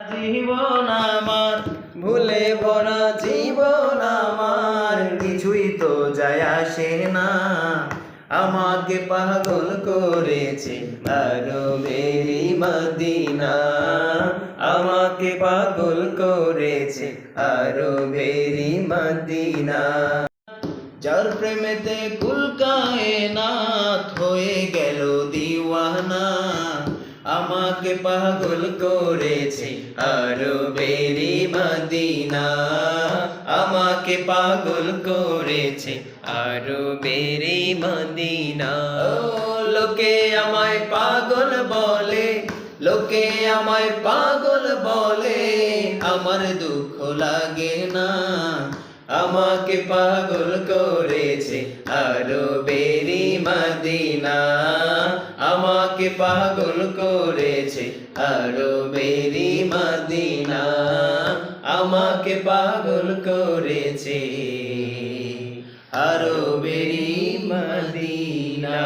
জীবন আমার। ভুলে ভরা জীবন আমার। কিছুই তো যায় আসে না। আমাকে পাগল করেছে আরও বেরি মদিনা। আমাকে পাগল করেছে আরও বেরি মদিনা। যার প্রেমেতে কুলকায় নাথ হয়ে গেল দিওয়ানা। আমাকে পাগল করেছে আরও বেরি মদিনা। আমাকে পাগল করেছে আরও বেরি মদিনা। লোকে আমায় পাগল বলে, লোকে আমায় পাগল বলে, আমার দুঃখ লাগে না। আমাকে পাগল করেছে আরও বেরি মদিনা। আমাকে পাগল করেছে আরও বেরি মদিনা। আমাকে পাগল করেছে আরও বেরি মদিনা।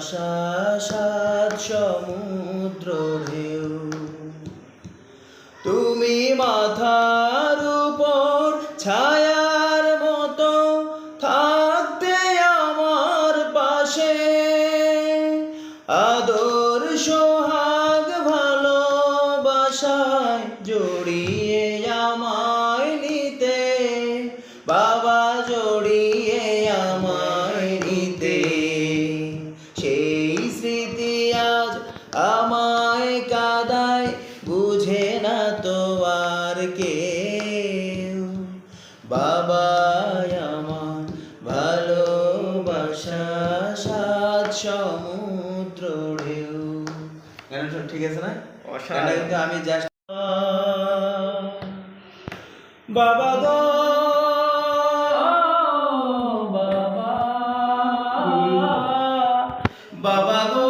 সাত সমুদ্র ঢেউ। তুমি মাথার উপর ছায়ার মতো থাকতে আমার পাশে। আদর সোহাগ ভালোবাসায় জড়িয়ে বুঝে না তো আর কেউ। বাবা আমার ভালোবাসা সাত সমুদ্র ঢেউ। ঠিক আছে না? গানটা কিন্তু আমি জাস্ট বাবা গো। বাবা। বাবা গো।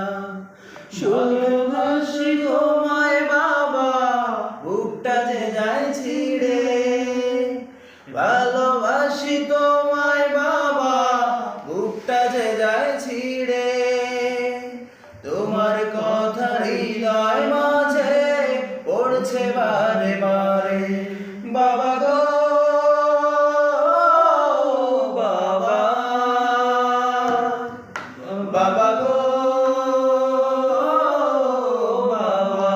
যে যায় ছিড়ে। তোমার কথা হৃদয় মাঝে পড়ছে বারে বারে। বাবা গো, বাবা। বাবা গো, বাবা।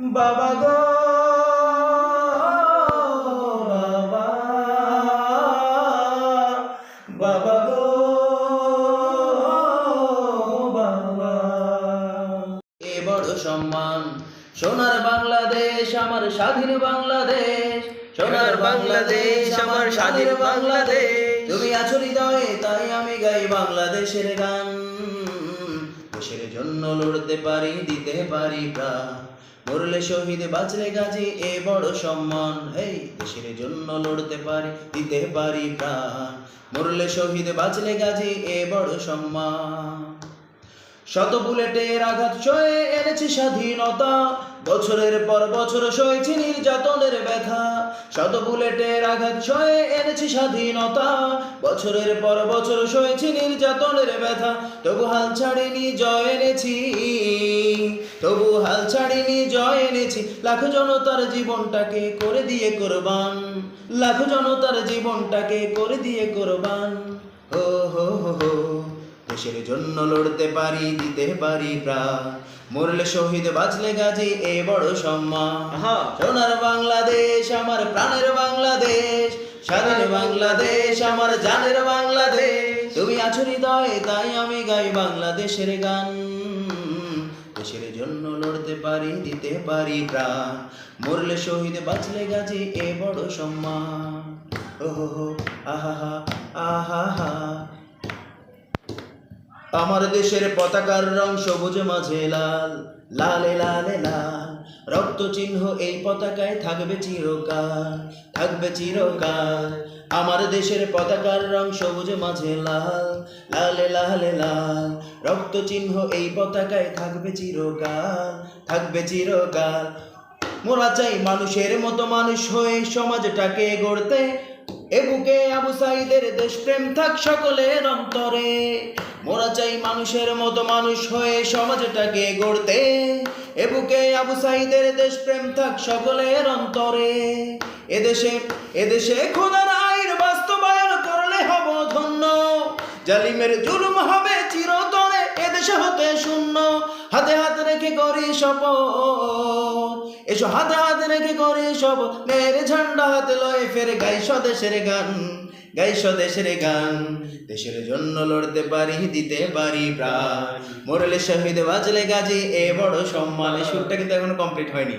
বাবা গো। সম্মান। সোনার বাংলাদেশ আমার স্বাধীন বাংলাদেশ। সোনার বাংলাদেশ আমার স্বাধীন বাংলাদেশ। তুমি আছো হৃদয়ে তাই আমি গাই বাংলাদেশের গান। দেশের জন্য লড়তে পারি দিতে পারি প্রাণ মরলে শহীদ বাঁচলে গাজী এ বড় সম্মান। এই দেশের জন্য লড়তে পারি দিতে পারি প্রাণ মরলে শহীদ বাঁচলে গাজী এ বড় সম্মান। শত বুলেটের আঘাত সয়ে এনেছি স্বাধীনতা। বছরের পর বছর সয়েছি নির্যাতনের ব্যথা। শত বুলেটের আঘাত সয়ে এনেছি স্বাধীনতা। বছরের পর বছর সয়েছি নির্যাতনের ব্যথা। তবু হাল ছাড়িনি, জয় এনেছি। তবু হাল ছাড়িনি, জয় এনেছি। লাখো জনতার জীবনটাকে করে দিয়ে কোরবান। লাখো জনতার জীবনটাকে করে দিয়ে কোরবান। ও হো হো হো দেশের জন্য লড়তে পারি দিতে পারি প্রাণ মরলে শহীদ বাঁচলে গাজী এ বড় সম্মান। সোনার বাংলাদেশ আমার প্রাণের বাংলাদেশ। স্বাধীন বাংলাদেশ আমার জানের বাংলাদেশ। তুমি আছো হৃদয়ে তাই আমি গাই বাংলাদেশের গান। দেশের জন্য লড়তে পারি দিতে পারি প্রাণ মরলে শহীদ বাঁচলে গাজী এ বড় সম্মান। ওহো আহা আহা হা আমার দেশের পতাকার রং সবুজ, মাঝে লাল, লালে লালে, লাল। রক্ত চিহ্ন এই পতাকায় থাকবে চিরকাল থাকবে চিরকাল। আমার দেশের পতাকার রং সবুজ, মাঝে লাল, লালে লালে, লাল। রক্ত চিহ্ন এই পতাকায় থাকবে চিরকাল থাকবে চিরকাল। মোরা চাই মানুষের মতো মানুষ হয়ে সমাজটাকে গড়তে এ বুকে আবু সাইদের দেশপ্রেম থাক সকলের অন্তরে। মোরা চাই মানুষের মতো মানুষ হয়ে সমাজটাকে গড়তে। এ বুকে আবু সাইদের দেশপ্রেম থাক সকলের অন্তরে। এদেশে এদেশে খোদার আইন বাস্তবায়ন করলে হব ধন্য। জালিমের জুলুম হবে চিরতরে, এদেশে হতে শূন্য। হাতে হাত রেখে করি শপথ। এসো হাতে হাত রেখে করে সব মেয়ের ঝান্ডা হাতে লয়ে ফেরে গাই স্বদেশের গান, গাই স্বদেশের গান। দেশের জন্য লড়তে পারি, দিতে পারি প্রাণ। মরলে শহীদ বাজলে গাজে, এ বড় সম্মান। সুরটা কিন্তু এখনও কমপ্লিট হয়নি।